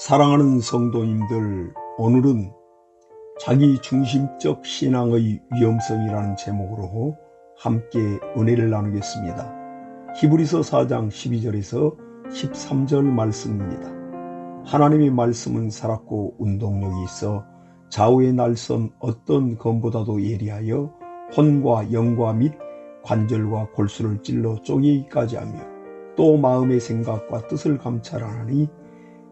사랑하는 성도님들, 오늘은 자기 중심적 신앙의 위험성이라는 제목으로 함께 은혜를 나누겠습니다. 히브리서 4장 12절에서 13절 말씀입니다. 하나님의 말씀은 살았고 운동력이 있어 좌우의 날선 어떤 검보다도 예리하여 혼과 영과 및 관절과 골수를 찔러 쪼개기까지 하며 또 마음의 생각과 뜻을 감찰하나니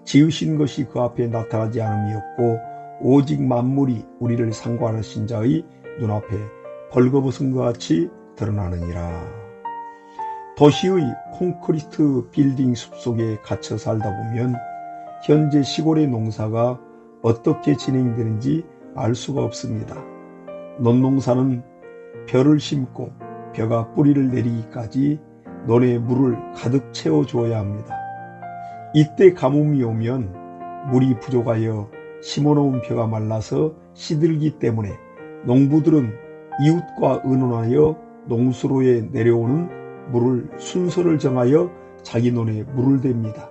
지으신 것이 그 앞에 나타나지 않음이었고 오직 만물이 우리를 상관하신 자의 눈앞에 벌거벗은 것 같이 드러나느니라. 도시의 콘크리트 빌딩 숲속에 갇혀 살다 보면 현재 시골의 농사가 어떻게 진행되는지 알 수가 없습니다. 논농사는 벼를 심고 벼가 뿌리를 내리기까지 논에 물을 가득 채워줘야 합니다. 이때 가뭄이 오면 물이 부족하여 심어놓은 벼가 말라서 시들기 때문에 농부들은 이웃과 의논하여 농수로에 내려오는 물을 순서를 정하여 자기 논에 물을 댑니다.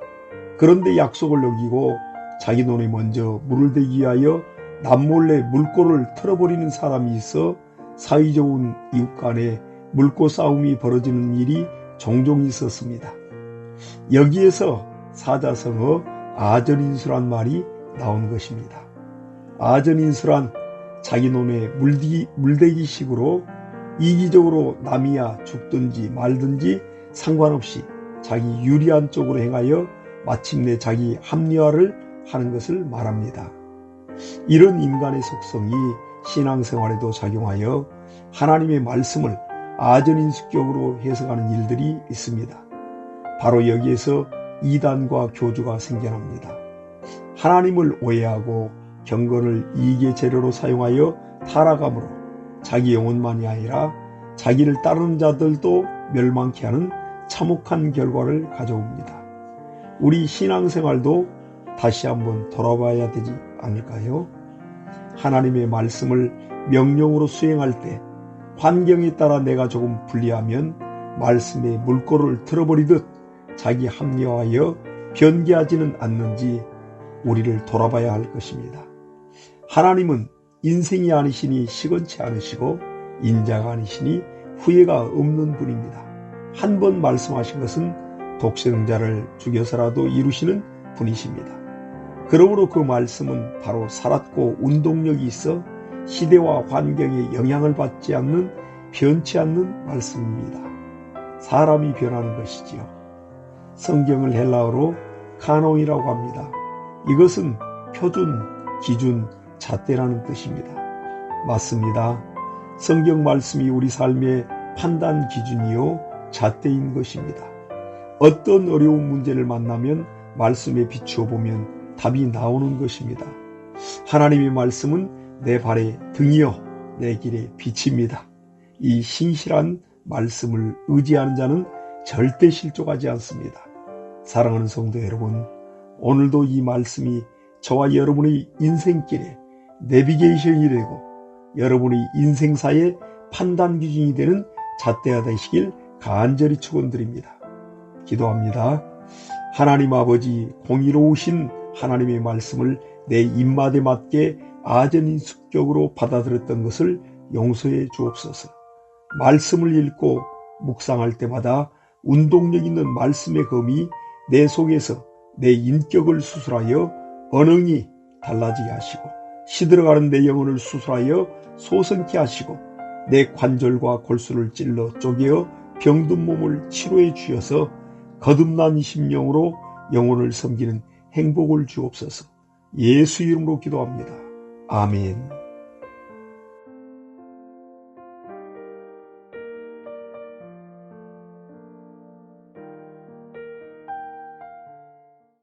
그런데 약속을 어기고 자기 논에 먼저 물을 대기 위하여 남몰래 물꼬를 틀어버리는 사람이 있어 사이 좋은 이웃 간에 물꼬 싸움이 벌어지는 일이 종종 있었습니다. 여기에서 사자성어 아전인수란 말이 나온 것입니다. 아전인수란 자기 논에 물대기, 물대기식으로 이기적으로 남이야 죽든지 말든지 상관없이 자기 유리한 쪽으로 행하여 마침내 자기 합리화를 하는 것을 말합니다. 이런 인간의 속성이 신앙생활에도 작용하여 하나님의 말씀을 아전인수격으로 해석하는 일들이 있습니다. 바로 여기에서 이단과 교주가 생겨납니다. 하나님을 오해하고 경건을 이익의 재료로 사용하여 타락함으로 자기 영혼만이 아니라 자기를 따르는 자들도 멸망케 하는 참혹한 결과를 가져옵니다. 우리 신앙생활도 다시 한번 돌아봐야 되지 않을까요? 하나님의 말씀을 명령으로 수행할 때 환경에 따라 내가 조금 불리하면 말씀의 물꼬를 틀어버리듯 자기 합리화하여 변개하지는 않는지 우리를 돌아봐야 할 것입니다. 하나님은 인생이 아니시니 시건치 않으시고 인자가 아니시니 후회가 없는 분입니다. 한 번 말씀하신 것은 독생자를 죽여서라도 이루시는 분이십니다. 그러므로 그 말씀은 바로 살았고 운동력이 있어 시대와 환경에 영향을 받지 않는 변치 않는 말씀입니다. 사람이 변하는 것이지요. 성경을 헬라어로 카논이라고 합니다. 이것은 표준, 기준, 잣대라는 뜻입니다. 맞습니다. 성경 말씀이 우리 삶의 판단 기준이요, 잣대인 것입니다. 어떤 어려운 문제를 만나면 말씀에 비추어 보면 답이 나오는 것입니다. 하나님의 말씀은 내 발의 등이요, 내 길의 빛입니다. 이 신실한 말씀을 의지하는 자는 절대 실족하지 않습니다. 사랑하는 성도 여러분, 오늘도 이 말씀이 저와 여러분의 인생길에 내비게이션이 되고 여러분의 인생사의 판단 기준이 되는 잣대가 되시길 간절히 축원드립니다. 기도합니다. 하나님 아버지 공의로우신 하나님의 말씀을 내 입맛에 맞게 아전인숙격으로 받아들였던 것을 용서해 주옵소서. 말씀을 읽고 묵상할 때마다 운동력 있는 말씀의 검이 내 속에서 내 인격을 수술하여 언흥이 달라지게 하시고 시들어가는 내 영혼을 수술하여 소성케 하시고 내 관절과 골수를 찔러 쪼개어 병든 몸을 치료해 주셔서 거듭난 심령으로 영혼을 섬기는 행복을 주옵소서 예수 이름으로 기도합니다. 아멘.